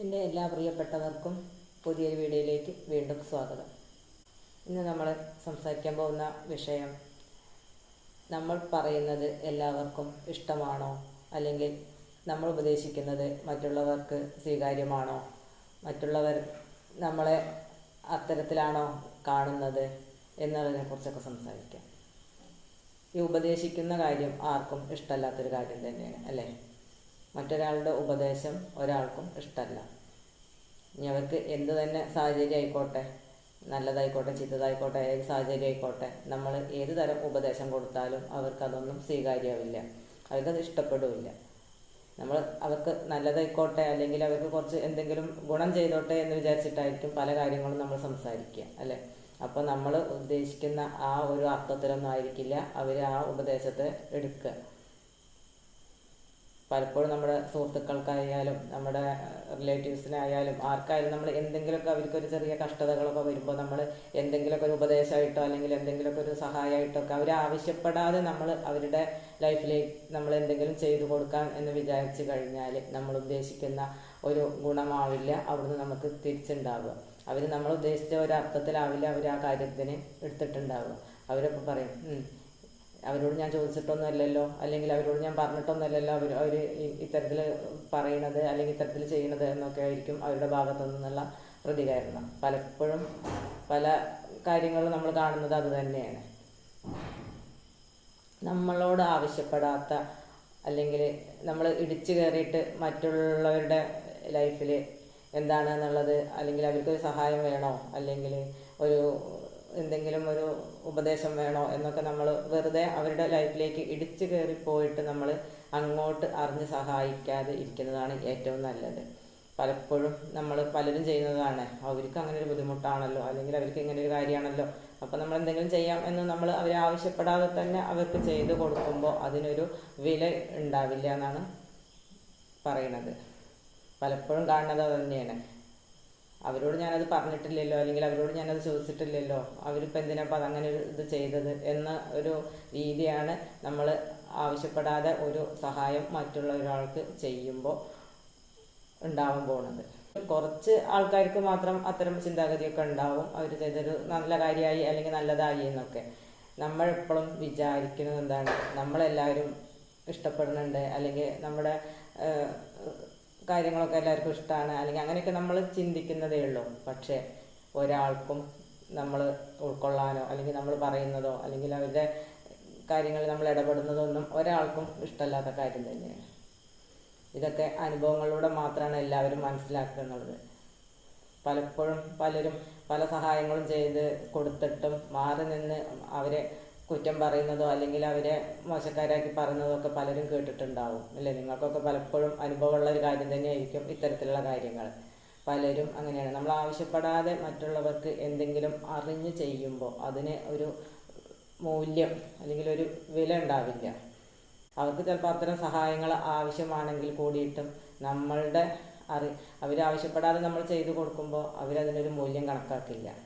എന്റെ എല്ലാ പ്രിയപ്പെട്ടവർക്കും പുതിയൊരു വീഡിയോയിലേക്ക് വീണ്ടും സ്വാഗതം. ഇന്ന് നമ്മൾ സംസാരിക്കാൻ പോകുന്ന വിഷയം നമ്മൾ പറയുന്നത് എല്ലാവർക്കും ഇഷ്ടമാണോ? അല്ലെങ്കിൽ നമ്മൾ ഉപദേശിക്കുന്നത് മറ്റുള്ളവർക്ക് സ്വീകാര്യമാണോ? മറ്റുള്ളവർ നമ്മളെ അത്തരത്തിലാണോ കാണുന്നത് എന്നതിനെ കുറിച്ചൊക്കെ സംസാരിക്കാം. ഈ ഉപദേശിക്കുന്ന കാര്യം ആർക്കും ഇഷ്ടമല്ലാത്തൊരു കാര്യം തന്നെയാണ് അല്ലേ? മറ്റൊരാളുടെ ഉപദേശം ഒരാൾക്കും ഇഷ്ടമല്ല ഇനി അവർക്ക് എന്ത് തന്നെ സാഹചര്യം ആയിക്കോട്ടെ നല്ലതായിക്കോട്ടെ ചീത്തതായിക്കോട്ടെ ഏത് സാഹചര്യം ആയിക്കോട്ടെ നമ്മൾ ഏത് തരം ഉപദേശം കൊടുത്താലും അവർക്കതൊന്നും സ്വീകാര്യമാവില്ല. അവർക്കത് ഇഷ്ടപ്പെടില്ല നമ്മൾ അവർക്ക് നല്ലതായിക്കോട്ടെ അല്ലെങ്കിൽ അവർക്ക് കുറച്ച് എന്തെങ്കിലും ഗുണം ചെയ്തോട്ടെ എന്ന് വിചാരിച്ചിട്ടായിരിക്കും പല കാര്യങ്ങളും നമ്മൾ സംസാരിക്കുക അല്ലേ? അപ്പോൾ നമ്മൾ ഉദ്ദേശിക്കുന്ന ആ ഒരു അർത്ഥത്തിലൊന്നും ആയിരിക്കില്ല അവർ ആ ഉപദേശത്തെ എടുക്കുക. പലപ്പോഴും നമ്മുടെ സുഹൃത്തുക്കൾക്കായാലും നമ്മുടെ റിലേറ്റീവ്സിനായാലും ആർക്കായാലും നമ്മൾ എന്തെങ്കിലുമൊക്കെ അവർക്കൊരു ചെറിയ കഷ്ടതകളൊക്കെ വരുമ്പോൾ നമ്മൾ എന്തെങ്കിലുമൊക്കെ ഒരു ഉപദേശമായിട്ടോ അല്ലെങ്കിൽ എന്തെങ്കിലുമൊക്കെ ഒരു സഹായമായിട്ടോ ഒക്കെ അവർ ആവശ്യപ്പെടാതെ നമ്മൾ അവരുടെ ലൈഫിലേക്ക് നമ്മൾ എന്തെങ്കിലും ചെയ്തു കൊടുക്കാം എന്ന് വിചാരിച്ചു കഴിഞ്ഞാൽ നമ്മൾ ഉദ്ദേശിക്കുന്ന ഒരു ഗുണമാവില്ല അവിടുന്ന് നമുക്ക് തിരിച്ചുണ്ടാവുക. അവർ നമ്മൾ ഉദ്ദേശിച്ച ഒരു അവർ ആ കാര്യത്തിന് എടുത്തിട്ടുണ്ടാവുക. അവരപ്പോൾ പറയും "ഉം, അവരോട് ഞാൻ ചോദിച്ചിട്ടൊന്നുമല്ലല്ലോ? അല്ലെങ്കിൽ അവരോട് ഞാൻ പറഞ്ഞിട്ടൊന്നുമല്ലല്ലോ അവർ അവർ ഇത്തരത്തിൽ പറയണത് അല്ലെങ്കിൽ ഇത്തരത്തിൽ ചെയ്യണത് എന്നൊക്കെ ആയിരിക്കും അവരുടെ ഭാഗത്തു നിന്നുള്ള പ്രതികരണം. പലപ്പോഴും പല കാര്യങ്ങളും നമ്മൾ കാണുന്നത് അത് തന്നെയാണ്. നമ്മളോട് ആവശ്യപ്പെടാത്ത അല്ലെങ്കിൽ നമ്മൾ ഇടിച്ചു കയറിയിട്ട് മറ്റുള്ളവരുടെ ലൈഫിൽ എന്താണ് എന്നുള്ളത് അല്ലെങ്കിൽ അവർക്കൊരു സഹായം വേണോ? അല്ലെങ്കിൽ ഒരു എന്തെങ്കിലും ഒരു ഉപദേശം വേണോ എന്നൊക്കെ നമ്മൾ വെറുതെ അവരുടെ ലൈഫിലേക്ക് ഇടിച്ചു കയറി പോയിട്ട് നമ്മൾ അങ്ങോട്ട് അറിഞ്ഞ് സഹായിക്കാതെ ഇരിക്കുന്നതാണ് ഏറ്റവും നല്ലത്. പലപ്പോഴും നമ്മൾ പലരും ചെയ്യുന്നതാണ്. അവർക്ക് അങ്ങനെ ഒരു ബുദ്ധിമുട്ടാണല്ലോ അല്ലെങ്കിൽ അവർക്ക് ഇങ്ങനെ ഒരു കാര്യമാണല്ലോ. അപ്പോൾ നമ്മൾ എന്തെങ്കിലും ചെയ്യാം എന്ന് നമ്മൾ അവരെ ആവശ്യപ്പെടാതെ തന്നെ അവർക്ക് ചെയ്തു കൊടുക്കുമ്പോൾ അതിനൊരു വില ഉണ്ടാവില്ല എന്നാണ് പറയണത്. പലപ്പോഴും കാണുന്നത് തന്നെയാണ്. അവരോട് ഞാനത് പറഞ്ഞിട്ടില്ലല്ലോ അല്ലെങ്കിൽ അവരോട് ഞാനത് ചോദിച്ചിട്ടില്ലല്ലോ അവരിപ്പോൾ എന്തിനാ അപ്പം അതങ്ങനെ ഒരു ഇത് ചെയ്തത് എന്ന ഒരു രീതിയാണ് നമ്മൾ ആവശ്യപ്പെടാതെ ഒരു സഹായം മറ്റുള്ള ഒരാൾക്ക് ചെയ്യുമ്പോൾ ഉണ്ടാവാൻ പോണത്. കുറച്ച് ആൾക്കാർക്ക് മാത്രം അത്തരം ചിന്താഗതിയൊക്കെ ഉണ്ടാവും. അവർ ചെയ്തൊരു നല്ല കാര്യമായി അല്ലെങ്കിൽ നല്ലതായി എന്നൊക്കെ. നമ്മൾ നമ്മളെപ്പോഴും വിചാരിക്കുന്നത് എന്താണ്? നമ്മളെല്ലാവരും ഇഷ്ടപ്പെടുന്നുണ്ട് അല്ലെങ്കിൽ നമ്മുടെ കാര്യങ്ങളൊക്കെ എല്ലാവർക്കും ഇഷ്ടമാണ് അല്ലെങ്കിൽ അങ്ങനെയൊക്കെ നമ്മൾ ചിന്തിക്കുന്നതേ ഉള്ളൂ. പക്ഷേ ഒരാൾക്കും നമ്മൾ ഉൾക്കൊള്ളാനോ അല്ലെങ്കിൽ നമ്മൾ പറയുന്നതോ അല്ലെങ്കിൽ അവരുടെ കാര്യങ്ങളിൽ നമ്മൾ ഇടപെടുന്നതോ ഒന്നും ഒരാൾക്കും ഇഷ്ടമല്ലാത്ത കാര്യം തന്നെയാണ്. ഇതൊക്കെ അനുഭവങ്ങളിലൂടെ മാത്രമാണ് എല്ലാവരും മനസ്സിലാക്കുന്നത് പലപ്പോഴും പലരും പല സഹായങ്ങളും ചെയ്ത് കൊടുത്തിട്ടും മാറി നിന്ന് അവരെ കുറ്റം പറയുന്നതോ അല്ലെങ്കിൽ അവരെ മോശക്കാരാക്കി പറയുന്നതോ ഒക്കെ പലരും കേട്ടിട്ടുണ്ടാവും. അല്ലേ? നിങ്ങൾക്കൊക്കെ പലപ്പോഴും അനുഭവമുള്ള ഒരു കാര്യം തന്നെയായിരിക്കും ഇത്തരത്തിലുള്ള കാര്യങ്ങൾ. പലരും അങ്ങനെയാണ്. നമ്മൾ ആവശ്യപ്പെടാതെ മറ്റുള്ളവർക്ക് എന്തെങ്കിലും അറിഞ്ഞ് ചെയ്യുമ്പോൾ അതിന് ഒരു മൂല്യം അല്ലെങ്കിൽ ഒരു വില ഉണ്ടാവില്ല. അവർക്ക് ചിലപ്പോൾ അത്തരം സഹായങ്ങൾ ആവശ്യമാണെങ്കിൽ കൂടിയിട്ടും നമ്മളുടെ അറി അവരാവശ്യപ്പെടാതെ നമ്മൾ ചെയ്തു കൊടുക്കുമ്പോൾ അവരതിനൊരു മൂല്യം കണക്കാക്കില്ല.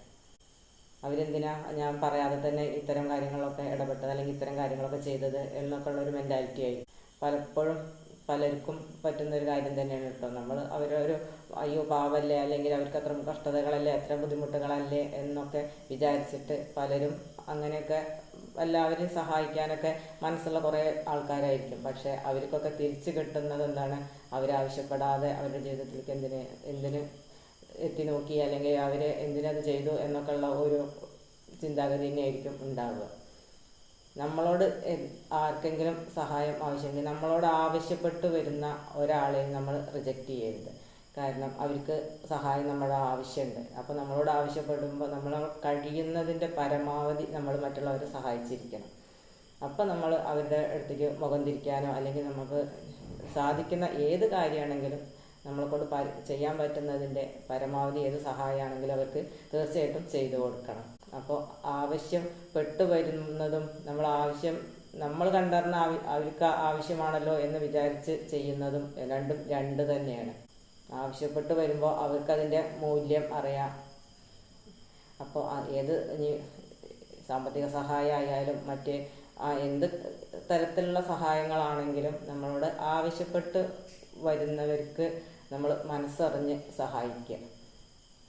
അവരെന്തിനാ ഞാൻ പറയാതെ തന്നെ ഇത്തരം കാര്യങ്ങളൊക്കെ ഇടപെട്ടത് അല്ലെങ്കിൽ ഇത്തരം കാര്യങ്ങളൊക്കെ ചെയ്തത് എന്നൊക്കെ ഉള്ള ഒരു മെന്റാലിറ്റി ആയി പലപ്പോഴും പലർക്കും പറ്റുന്ന ഒരു കാര്യം തന്നെയാണ് കേട്ടോ. നമ്മൾ അവരൊരു അയ്യോ പാവല്ലേ? അല്ലെങ്കിൽ അവർക്ക് അത്ര കഷ്ടതകളല്ലേ? അത്ര ബുദ്ധിമുട്ടുകളല്ലേ? എന്നൊക്കെ വിചാരിച്ചിട്ട് പലരും അങ്ങനെയൊക്കെ എല്ലാവരെയും സഹായിക്കാനൊക്കെ മനസ്സുള്ള കുറേ ആൾക്കാരായിരിക്കും. പക്ഷേ അവർക്കൊക്കെ തിരിച്ചു കിട്ടുന്നത് എന്താണ്? അവരാവശ്യപ്പെടാതെ അവരുടെ ജീവിതത്തിലേക്ക് എന്തിന് എന്തിന് എത്തി നോക്കി അല്ലെങ്കിൽ അവർ എന്തിനത് ചെയ്തു എന്നൊക്കെ ഉള്ള ഒരു ചിന്താഗതി തന്നെയായിരിക്കും ഉണ്ടാവുക. നമ്മളോട് ആർക്കെങ്കിലും സഹായം ആവശ്യമെങ്കിൽ നമ്മളോട് ആവശ്യപ്പെട്ട് വരുന്ന ഒരാളെയും നമ്മൾ റിജക്റ്റ് ചെയ്യരുത്. കാരണം അവർക്ക് സഹായം നമ്മുടെ ആവശ്യമുണ്ട്. അപ്പോൾ നമ്മളോട് ആവശ്യപ്പെടുമ്പോൾ നമ്മൾ കഴിയുന്നതിന്റെ പരമാവധി നമ്മൾ മറ്റുള്ളവരെ സഹായിച്ചിരിക്കണം. അപ്പോൾ നമ്മൾ അവരുടെ അടുത്തേക്ക് മുഖം തിരിക്കാനോ അല്ലെങ്കിൽ നമുക്ക് സാധിക്കുന്ന ഏത് കാര്യമാണെങ്കിലും നമ്മളെ കൊണ്ട് പ- ചെയ്യാൻ പറ്റുന്നതിന്റെ പരമാവധി ഏത് സഹായമാണെങ്കിലും അവർക്ക് തീർച്ചയായിട്ടും ചെയ്തു കൊടുക്കണം. അപ്പോൾ ആവശ്യപ്പെട്ടു വരുന്നതും നമ്മൾ ആവശ്യം നമ്മൾ കണ്ടറിഞ്ഞ അവർക്ക് ആവശ്യമാണല്ലോ എന്ന് വിചാരിച്ച് ചെയ്യുന്നതും രണ്ടും രണ്ട് തന്നെയാണ്. ആവശ്യപ്പെട്ട് വരുമ്പോൾ അവർക്കതിന്റെ മൂല്യം അറിയാം. അപ്പോൾ ഏത് സാമ്പത്തിക സഹായമായാലും ആയാലും ആ എന്ത് തരത്തിലുള്ള സഹായങ്ങളാണെങ്കിലും നമ്മളോട് ആവശ്യപ്പെട്ട് വരുന്നവർക്ക് നമ്മൾ മനസ്സറിഞ്ഞ് സഹായിക്കുക.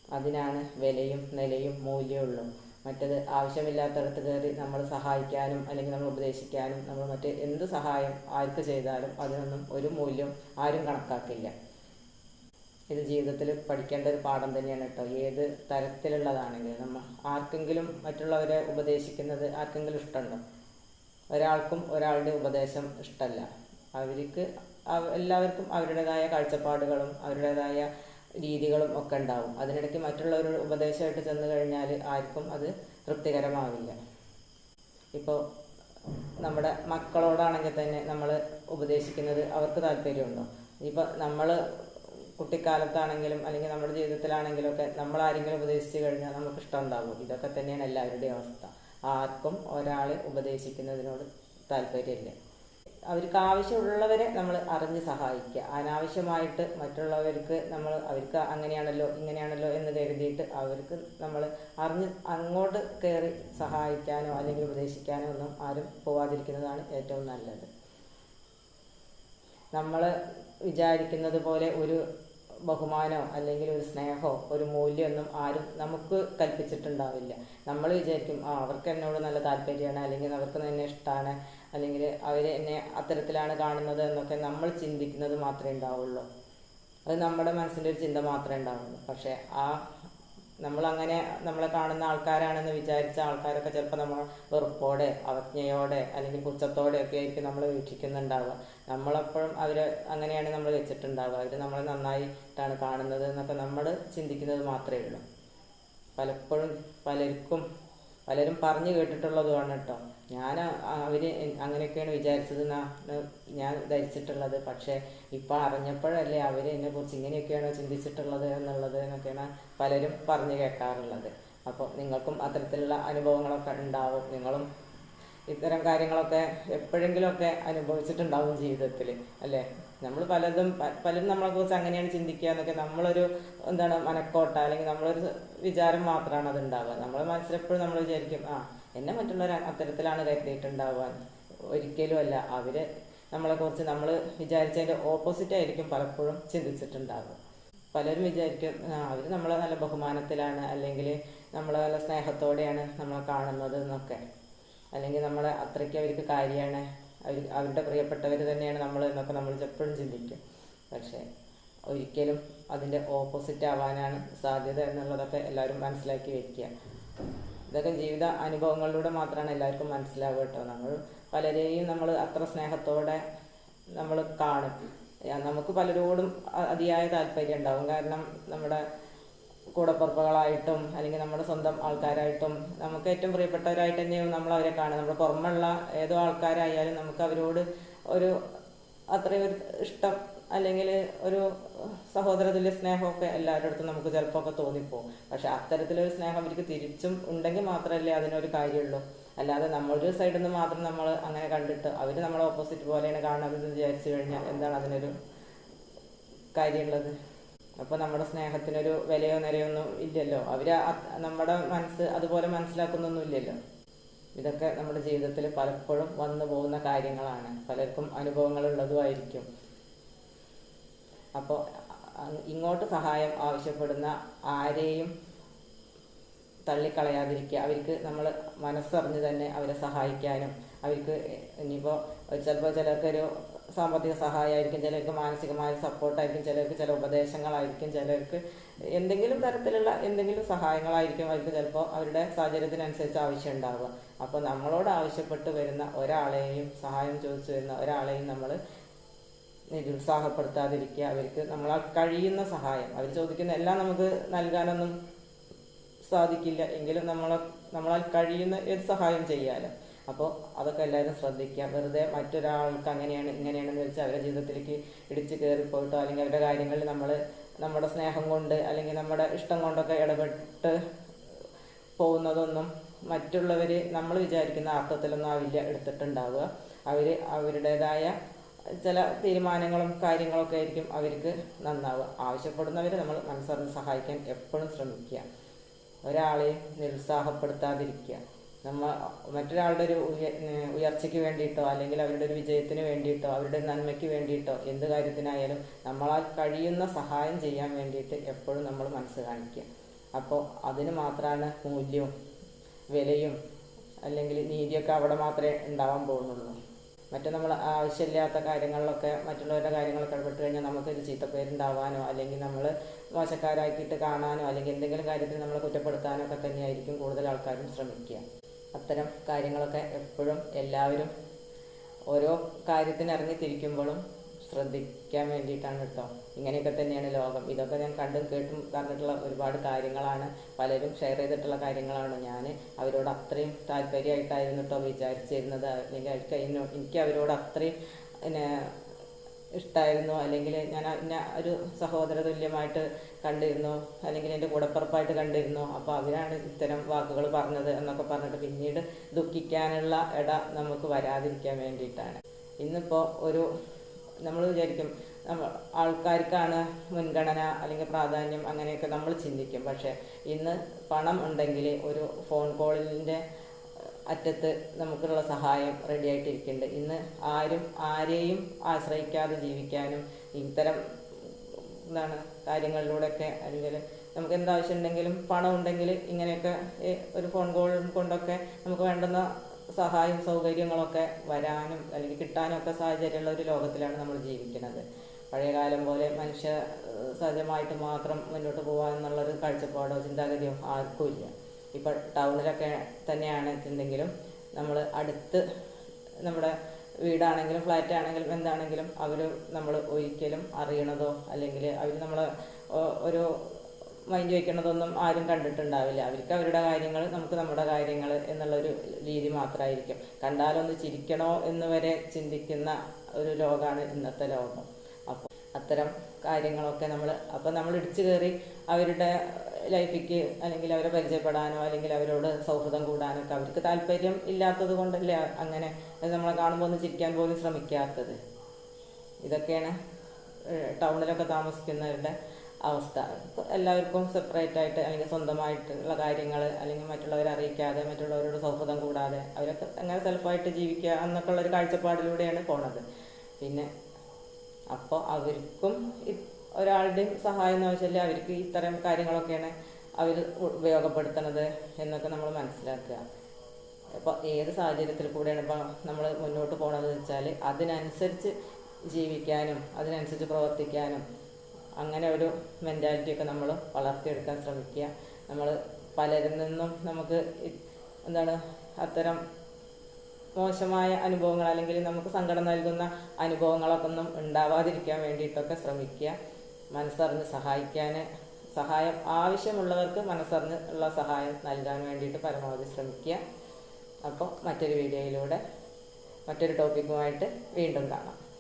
അതിനാണ് വിലയും നിലയും മൂല്യമുള്ളൂ മറ്റത് ആവശ്യമില്ലാത്തടത്ത് കയറി നമ്മൾ സഹായിക്കാനും അല്ലെങ്കിൽ നമ്മൾ ഉപദേശിക്കാനും നമ്മൾ മറ്റേ എന്ത് സഹായം ആർക്ക് ചെയ്താലും അതിനൊന്നും ഒരു മൂല്യം ആരും കണക്കാക്കില്ല. ഇത് ജീവിതത്തിൽ പഠിക്കേണ്ട ഒരു പാഠം തന്നെയാണ് കേട്ടോ. ഏത് തരത്തിലുള്ളതാണെങ്കിലും നമ്മൾ ആർക്കെങ്കിലും മറ്റുള്ളവരെ ഉപദേശിക്കുന്നത് ആർക്കെങ്കിലും ഇഷ്ടമുണ്ടോ? ഒരാൾക്കും ഒരാളുടെ ഉപദേശം ഇഷ്ടമല്ല അവർക്ക് എല്ലാവർക്കും അവരുടേതായ കാഴ്ചപ്പാടുകളും അവരുടേതായ രീതികളും ഒക്കെ ഉണ്ടാവും. അതിനിടയ്ക്ക് മറ്റുള്ളവരുടെ ഉപദേശമായിട്ട് ചെന്ന് കഴിഞ്ഞാൽ ആർക്കും അത് തൃപ്തികരമാവില്ല. ഇപ്പോൾ നമ്മുടെ മക്കളോടാണെങ്കിൽ തന്നെ നമ്മൾ ഉപദേശിക്കുന്നത് അവർക്ക് താല്പര്യമുണ്ടോ? ഇപ്പോൾ നമ്മൾ കുട്ടിക്കാലത്താണെങ്കിലും അല്ലെങ്കിൽ നമ്മുടെ ജീവിതത്തിലാണെങ്കിലും ഒക്കെ നമ്മൾ ആരെങ്കിലും ഉപദേശിച്ചു കഴിഞ്ഞാൽ നമുക്ക് ഇഷ്ടം ഉണ്ടാകും ഇതൊക്കെ തന്നെയാണ് എല്ലാവരുടെയും അവസ്ഥ. ആർക്കും ഒരാളെ ഉപദേശിക്കുന്നതിനോട് താല്പര്യമില്ല. അവർക്ക് ആവശ്യമുള്ളവരെ നമ്മൾ അറിഞ്ഞ് സഹായിക്കുക. അനാവശ്യമായിട്ട് മറ്റുള്ളവർക്ക് നമ്മൾ അവർക്ക് അങ്ങനെയാണല്ലോ ഇങ്ങനെയാണല്ലോ എന്ന് കരുതിയിട്ട് അവർക്ക് നമ്മൾ അറിഞ്ഞ് അങ്ങോട്ട് കയറി സഹായിക്കാനോ അല്ലെങ്കിൽ ഉപദേശിക്കാനോ ഒന്നും ആരും പോവാതിരിക്കുന്നതാണ് ഏറ്റവും നല്ലത്. നമ്മൾ വിചാരിക്കുന്നത് പോലെ ഒരു ബഹുമാനോ അല്ലെങ്കിൽ ഒരു സ്നേഹമോ ഒരു മൂല്യമൊന്നും ആരും നമുക്ക് കൽപ്പിച്ചിട്ടുണ്ടാവില്ല. നമ്മൾ വിചാരിക്കും ആ അവർക്ക് എന്നോട് നല്ല താല്പര്യമാണ് അല്ലെങ്കിൽ അവർക്ക് എന്നെ ഇഷ്ടമാണ് അല്ലെങ്കിൽ അവർ എന്നെ അത്തരത്തിലാണ് കാണുന്നത് എന്നൊക്കെ നമ്മൾ ചിന്തിക്കുന്നത് മാത്രമേ ഉണ്ടാവുള്ളൂ. അത് നമ്മുടെ മനസ്സിന്റെ ഒരു ചിന്ത മാത്രമേ ഉണ്ടാവുള്ളൂ. പക്ഷേ ആ നമ്മളങ്ങനെ നമ്മളെ കാണുന്ന ആൾക്കാരാണെന്ന് വിചാരിച്ച ആൾക്കാരൊക്കെ ചിലപ്പോൾ നമ്മൾ വെറുപ്പോടെ അവജ്ഞയോടെ അല്ലെങ്കിൽ പുച്ഛത്തോടെ ഒക്കെ ആയിരിക്കും നമ്മൾ വീക്ഷിക്കുന്നുണ്ടാവുക. നമ്മളെപ്പോഴും അവർ അങ്ങനെയാണ് നമ്മൾ വെച്ചിട്ടുണ്ടാവുക. അവർ നമ്മളെ നന്നായിട്ടാണ് കാണുന്നത് എന്നൊക്കെ നമ്മൾ ചിന്തിക്കുന്നത് മാത്രമേ ഉള്ളൂ. പലപ്പോഴും പലർക്കും പലരും പറഞ്ഞു കേട്ടിട്ടുള്ളതുമാണ് കേട്ടോ ഞാൻ അവർ അങ്ങനെയൊക്കെയാണ് വിചാരിച്ചത് എന്നാണ് ഞാൻ ധരിച്ചിട്ടുള്ളത്. പക്ഷേ ഇപ്പോൾ അറിഞ്ഞപ്പോഴല്ലേ അവർ എന്നെക്കുറിച്ച് ഇങ്ങനെയൊക്കെയാണ് ചിന്തിച്ചിട്ടുള്ളത് എന്നുള്ളത് എന്നൊക്കെയാണ് പലരും പറഞ്ഞു കേൾക്കാറുള്ളത്. അപ്പോൾ നിങ്ങൾക്കും അത്തരത്തിലുള്ള അനുഭവങ്ങളൊക്കെ ഉണ്ടാവും. നിങ്ങളും ഇത്തരം കാര്യങ്ങളൊക്കെ എപ്പോഴെങ്കിലുമൊക്കെ അനുഭവിച്ചിട്ടുണ്ടാവും ജീവിതത്തിൽ അല്ലേ? നമ്മൾ പലതും പലരും നമ്മളെക്കുറിച്ച് അങ്ങനെയാണ് ചിന്തിക്കുക എന്നൊക്കെ നമ്മളൊരു എന്താണ് മനക്കോട്ട അല്ലെങ്കിൽ നമ്മളൊരു വിചാരം മാത്രമാണ് അത് ഉണ്ടാവുക. നമ്മളെ മനസ്സിലെപ്പോഴും നമ്മൾ വിചാരിക്കും ആ എന്നെ മറ്റുള്ളവർ അത്തരത്തിലാണ് കരുതിയിട്ടുണ്ടാവുക ഒരിക്കലും അല്ല. അവർ നമ്മളെക്കുറിച്ച് നമ്മൾ വിചാരിച്ചതിന്റെ ഓപ്പോസിറ്റ് ആയിരിക്കും പലപ്പോഴും ചിന്തിച്ചിട്ടുണ്ടാവുക. പലരും വിചാരിക്കും അവർ നമ്മളെ നല്ല ബഹുമാനത്തിലാണ് അല്ലെങ്കിൽ നമ്മളെ നല്ല സ്നേഹത്തോടെയാണ് നമ്മളെ കാണുന്നത് എന്നൊക്കെ. അല്ലെങ്കിൽ നമ്മളെ അത്രയ്ക്ക് അവർക്ക് കാര്യമാണ്. അവർ അവരുടെ പ്രിയപ്പെട്ടവർ തന്നെയാണ് നമ്മൾ എന്നൊക്കെ നമ്മൾ എപ്പോഴും ചിന്തിക്കും. പക്ഷേ ഒരിക്കലും അതിന്റെ ഓപ്പോസിറ്റ് ആവാനാണ് സാധ്യത എന്നുള്ളതൊക്കെ എല്ലാവരും മനസ്സിലാക്കി വെക്കുക. ഇതൊക്കെ ജീവിത അനുഭവങ്ങളിലൂടെ മാത്രമാണ് എല്ലാവർക്കും മനസ്സിലാവുക കേട്ടോ നമ്മൾ പലരെയും നമ്മൾ അത്ര സ്നേഹത്തോടെ നമ്മൾ കാണും. നമുക്ക് പലരോടും അതിയായ താല്പര്യം ഉണ്ടാവും. കാരണം നമ്മുടെ കൂടപ്പുറപ്പുകളായിട്ടും അല്ലെങ്കിൽ നമ്മുടെ സ്വന്തം ആൾക്കാരായിട്ടും നമുക്ക് ഏറ്റവും പ്രിയപ്പെട്ടവരായിട്ട് തന്നെയാവും നമ്മൾ അവരെ കാണുക. നമ്മുടെ പുറമുള്ള ഏതോ ആൾക്കാരായാലും നമുക്ക് അവരോട് ഒരു അത്രയും ഒരു ഇഷ്ടം അല്ലെങ്കിൽ ഒരു സഹോദരതുല്യ സ്നേഹമൊക്കെ എല്ലാവരുടെ അടുത്തും നമുക്ക് ചിലപ്പോൾ ഒക്കെ തോന്നിപ്പോ പക്ഷെ അത്തരത്തിലൊരു സ്നേഹം അവർക്ക് തിരിച്ചും ഉണ്ടെങ്കിൽ മാത്രമല്ലേ അതിനൊരു കാര്യമുള്ളൂ. അല്ലാതെ നമ്മളൊരു സൈഡിൽ നിന്ന് മാത്രം നമ്മൾ അങ്ങനെ കണ്ടിട്ട് അവർ നമ്മളെ ഓപ്പോസിറ്റ് പോലെയാണ് കാണുന്നത് വിചാരിച്ചു കഴിഞ്ഞാൽ എന്താണ് അതിനൊരു കാര്യമുള്ളത്? അപ്പോൾ നമ്മുടെ സ്നേഹത്തിനൊരു വിലയോ നിലയോ ഒന്നും ഇല്ലല്ലോ അവർ നമ്മുടെ മനസ്സ് അതുപോലെ മനസ്സിലാക്കുന്നൊന്നും ഇല്ലല്ലോ. ഇതൊക്കെ നമ്മുടെ ജീവിതത്തിൽ പലപ്പോഴും വന്നു പോകുന്ന കാര്യങ്ങളാണ്. പലർക്കും അനുഭവങ്ങളുള്ളതുമായിരിക്കും. അപ്പോൾ ഇങ്ങോട്ട് സഹായം ആവശ്യപ്പെടുന്ന ആരെയും തള്ളിക്കളയാതിരിക്കുക. അവർക്ക് നമ്മൾ മനസ്സറിഞ്ഞ് തന്നെ അവരെ സഹായിക്കാനും അവർക്ക് ഇനിയിപ്പോൾ ചിലപ്പോൾ ചിലർക്കൊരു സാമ്പത്തിക സഹായമായിരിക്കും ചിലർക്ക് മാനസികമായ സപ്പോർട്ടായിരിക്കും ചിലർക്ക് ചില ഉപദേശങ്ങളായിരിക്കും ചിലർക്ക് എന്തെങ്കിലും തരത്തിലുള്ള എന്തെങ്കിലും സഹായങ്ങളായിരിക്കും അവർക്ക് ചിലപ്പോൾ അവരുടെ സാഹചര്യത്തിനനുസരിച്ച് ആവശ്യം ഉണ്ടാവുക അപ്പോൾ നമ്മളോട് ആവശ്യപ്പെട്ട് വരുന്ന ഒരാളെയും സഹായം ചോദിച്ചു വരുന്ന ഒരാളെയും നമ്മൾ നിരുത്സാഹപ്പെടുത്താതിരിക്കുക അവർക്ക് നമ്മളാൽ കഴിയുന്ന സഹായം. അവർ ചോദിക്കുന്ന എല്ലാം നമുക്ക് നൽകാനൊന്നും സാധിക്കില്ല. എങ്കിലും നമ്മളെ നമ്മളാൽ കഴിയുന്ന ഏത് സഹായം ചെയ്യാലോ അപ്പോൾ അതൊക്കെ എല്ലാവരും ശ്രദ്ധിക്കുക. വെറുതെ മറ്റൊരാൾക്ക് അങ്ങനെയാണ് ഇങ്ങനെയാണെന്ന് വെച്ചാൽ അവരുടെ ജീവിതത്തിലേക്ക് ഇടിച്ചു കയറിപ്പോയിട്ടോ അല്ലെങ്കിൽ അവരുടെ കാര്യങ്ങളിൽ നമ്മൾ നമ്മുടെ സ്നേഹം കൊണ്ട് അല്ലെങ്കിൽ നമ്മുടെ ഇഷ്ടം കൊണ്ടൊക്കെ ഇടപെട്ട് പോകുന്നതൊന്നും മറ്റുള്ളവർ നമ്മൾ വിചാരിക്കുന്ന അർത്ഥത്തിലൊന്നും ആവില്ല എടുത്തിട്ടുണ്ടാവുക. അവർ അവരുടേതായ ചില തീരുമാനങ്ങളും കാര്യങ്ങളൊക്കെ ആയിരിക്കും അവർക്ക് നന്നാവുക. ആവശ്യപ്പെടുന്നവർ നമ്മൾ മനസ്സറിഞ്ഞ് സഹായിക്കാൻ എപ്പോഴും ശ്രമിക്കുക. ഒരാളെയും നിരുത്സാഹപ്പെടുത്താതിരിക്കുക. നമ്മൾ മറ്റൊരാളുടെ ഒരു ഉയ ഉയർച്ചയ്ക്ക് വേണ്ടിയിട്ടോ അല്ലെങ്കിൽ അവരുടെ ഒരു വിജയത്തിന് വേണ്ടിയിട്ടോ അവരുടെ നന്മയ്ക്ക് വേണ്ടിയിട്ടോ എന്ത് കാര്യത്തിനായാലും നമ്മളാൽ കഴിയുന്ന സഹായം ചെയ്യാൻ വേണ്ടിയിട്ട് എപ്പോഴും നമ്മൾ മനസ്സ് കാണിക്കുക. അപ്പോൾ അതിന് മാത്രമാണ് മൂല്യവും വിലയും അല്ലെങ്കിൽ നീതിയൊക്കെ അവിടെ മാത്രമേ ഉണ്ടാവാൻ പോകുന്നുള്ളൂ. മറ്റു നമ്മൾ ആവശ്യമില്ലാത്ത കാര്യങ്ങളിലൊക്കെ മറ്റുള്ളവരുടെ കാര്യങ്ങളൊക്കെ ഇടപെട്ട് കഴിഞ്ഞാൽ നമുക്കൊരു ചീത്തപ്പേരുണ്ടാവാനോ അല്ലെങ്കിൽ നമ്മൾ മോശക്കാരാക്കിയിട്ട് കാണാനോ അല്ലെങ്കിൽ എന്തെങ്കിലും കാര്യത്തിൽ നമ്മളെ കുറ്റപ്പെടുത്താനോ ഒക്കെ തന്നെയായിരിക്കും കൂടുതൽ ആൾക്കാരും ശ്രമിക്കുക. അത്തരം കാര്യങ്ങളൊക്കെ എപ്പോഴും എല്ലാവരും ഓരോ കാര്യത്തിന് ഇറങ്ങി തിരിക്കുമ്പോഴും ശ്രദ്ധിക്കാൻ വേണ്ടിയിട്ടാണ് കേട്ടോ. ഇങ്ങനെയൊക്കെ തന്നെയാണ് ലോകം. ഇതൊക്കെ ഞാൻ കണ്ടും കേട്ടും പറഞ്ഞിട്ടുള്ള ഒരുപാട് കാര്യങ്ങളാണ്. പലരും ഷെയർ ചെയ്തിട്ടുള്ള കാര്യങ്ങളാണ്. ഞാൻ അവരോട് അത്രയും താല്പര്യമായിട്ടായിരുന്നു കേട്ടോ വിചാരിച്ചിരുന്നത്. അല്ലെങ്കിൽ എനിക്ക് അവരോട് അത്രയും പിന്നെ ഇഷ്ടമായിരുന്നു അല്ലെങ്കിൽ ഞാൻ എന്നെ ഒരു സഹോദര തുല്യമായിട്ട് കണ്ടിരുന്നു. അല്ലെങ്കിൽ എന്റെ കൂടപ്പുറപ്പായിട്ട് കണ്ടിരുന്നു. അപ്പോൾ അവരാണ് ഇത്തരം വാക്കുകൾ പറഞ്ഞത് എന്നൊക്കെ പറഞ്ഞിട്ട് പിന്നീട് ദുഃഖിക്കാനുള്ള ഇട നമുക്ക് വരാതിരിക്കാൻ വേണ്ടിയിട്ടാണ്. ഇന്നിപ്പോൾ ഒരു നമ്മൾ വിചാരിക്കും നമ്മൾ ആൾക്കാർക്കാണ് മുൻഗണന അല്ലെങ്കിൽ പ്രാധാന്യം അങ്ങനെയൊക്കെ നമ്മൾ ചിന്തിക്കും. പക്ഷേ ഇന്ന് പണം ഉണ്ടെങ്കിൽ ഒരു ഫോൺ കോളിന്റെ അറ്റത്ത് നമുക്കുള്ള സഹായം റെഡി ആയിട്ടിരിക്കുന്നുണ്ട്. ഇന്ന് ആരും ആരെയും ആശ്രയിക്കാതെ ജീവിക്കാനും ഇത്തരം എന്താണ് കാര്യങ്ങളിലൂടെയൊക്കെ അല്ലെങ്കിൽ നമുക്ക് എന്താവശ്യം ഉണ്ടെങ്കിലും പണം ഉണ്ടെങ്കിൽ ഇങ്ങനെയൊക്കെ ഒരു ഫോൺ കോൾ കൊണ്ടൊക്കെ നമുക്ക് വേണ്ടുന്ന സഹായം സൗകര്യങ്ങളൊക്കെ വരാനും അല്ലെങ്കിൽ കിട്ടാനൊക്കെ സാഹചര്യമുള്ള ഒരു ലോകത്തിലാണ് നമ്മൾ ജീവിക്കുന്നത്. പഴയകാലം പോലെ മനുഷ്യ സഹജമായിട്ട് മാത്രം മുന്നോട്ട് പോകാമെന്നുള്ളൊരു കാഴ്ചപ്പാടോ ചിന്താഗതിയോ ആർക്കും ഇല്ല. ഇപ്പം ടൗണിലൊക്കെ തന്നെയാണ് എന്നുണ്ടെങ്കിലും നമ്മൾ അടുത്ത് നമ്മുടെ വീടാണെങ്കിലും ഫ്ലാറ്റ് ആണെങ്കിലും എന്താണെങ്കിലും അവർ നമ്മൾ ഒരിക്കലും അറിയണതോ അല്ലെങ്കിൽ അവർ നമ്മൾ ഒരു മൈൻഡ് വയ്ക്കുന്നതൊന്നും ആരും കണ്ടിട്ടുണ്ടാവില്ല. അവർക്ക് അവരുടെ കാര്യങ്ങൾ നമുക്ക് നമ്മുടെ കാര്യങ്ങൾ എന്നുള്ളൊരു രീതി മാത്രമായിരിക്കും കണ്ടാലൊന്ന് ചിരിക്കണോ എന്ന് വരെ ചിന്തിക്കുന്ന ഒരു ലോകമാണ് ഇന്നത്തെ ലോകം. അപ്പോൾ അത്തരം കാര്യങ്ങളൊക്കെ നമ്മൾ അപ്പോൾ നമ്മൾ ഇടിച്ചു കയറി അവരുടെ ലൈഫിക്ക് അല്ലെങ്കിൽ അവരെ പരിചയപ്പെടാനോ അല്ലെങ്കിൽ അവരോട് സൗഹൃദം കൂടാനോ ഒക്കെ അവർക്ക് താല്പര്യം ഇല്ലാത്തത് കൊണ്ടല്ലേ അങ്ങനെ നമ്മളെ കാണുമ്പോൾ ഒന്ന് ചിരിക്കാൻ പോലും ശ്രമിക്കാത്തത്. ഇതൊക്കെയാണ് ടൗണിലൊക്കെ താമസിക്കുന്നവരുടെ അവസ്ഥ. എല്ലാവർക്കും സെപ്പറേറ്റ് ആയിട്ട് അല്ലെങ്കിൽ സ്വന്തമായിട്ടുള്ള കാര്യങ്ങൾ അല്ലെങ്കിൽ മറ്റുള്ളവരെ അറിയിക്കാതെ മറ്റുള്ളവരോട് സൗഹൃദം കൂടാതെ അവരൊക്കെ അങ്ങനെ സെൽഫായിട്ട് ജീവിക്കുക എന്നൊക്കെ ഉള്ള ഒരു കാഴ്ചപ്പാടിലൂടെയാണ് പോണത്. പിന്നെ അപ്പോൾ അവർക്കും ഒരാളുടെയും സഹായം ആവശ്യമില്ല അവർക്ക് ഇത്തരം കാര്യങ്ങളൊക്കെയാണ് അവർ ഉപയോഗപ്പെടുത്തുന്നത് എന്നൊക്കെ നമ്മൾ മനസ്സിലാക്കുക. അപ്പോൾ ഏത് സാഹചര്യത്തിൽ കൂടെയാണ് ഇപ്പോൾ നമ്മൾ മുന്നോട്ട് പോകണത് വെച്ചാൽ അതിനനുസരിച്ച് ജീവിക്കാനും അതിനനുസരിച്ച് പ്രവർത്തിക്കാനും അങ്ങനെ ഒരു മെന്റാലിറ്റിയൊക്കെ നമ്മൾ വളർത്തിയെടുക്കാൻ ശ്രമിക്കുക. നമ്മൾ പലരിൽ നിന്നും നമുക്ക് എന്താണ് അത്തരം മോശമായ അനുഭവങ്ങൾ അല്ലെങ്കിൽ നമുക്ക് സങ്കടം നൽകുന്ന അനുഭവങ്ങളൊക്കെ ഒന്നും ഉണ്ടാവാതിരിക്കാൻ വേണ്ടിയിട്ടൊക്കെ ശ്രമിക്കുക. മനസ്സറിഞ്ഞ് സഹായിക്കാൻ സഹായം ആവശ്യമുള്ളവർക്ക് മനസ്സറിഞ്ഞ് ഉള്ള സഹായം നൽകാൻ വേണ്ടിയിട്ട് പരമാവധി ശ്രമിക്കുക. അപ്പോൾ മറ്റൊരു വീഡിയോയിലൂടെ മറ്റൊരു ടോപ്പിക്കുമായിട്ട് വീണ്ടും കാണാം.